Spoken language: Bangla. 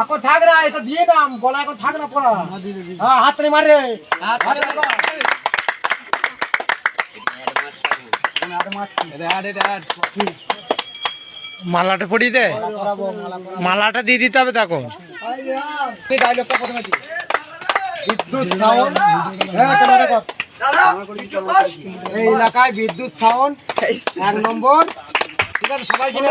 এখন থাক না এটা দিয়ে দাম গলা এখন থাক না পড়া হ্যাঁ হাত রে মারে হাত রে মার। মালাটা পরিয়ে দে। মালাটা দিয়ে দিতে হবে তখন। এই ডায়লগটা প্রথমে দিই বিদ্যুৎ সাউন্ড হ্যাঁ ক্যামেরা কর এই এলাকায় বিদ্যুৎ সাউন্ড এক নম্বর। ঠিক আছে সবাই কিনে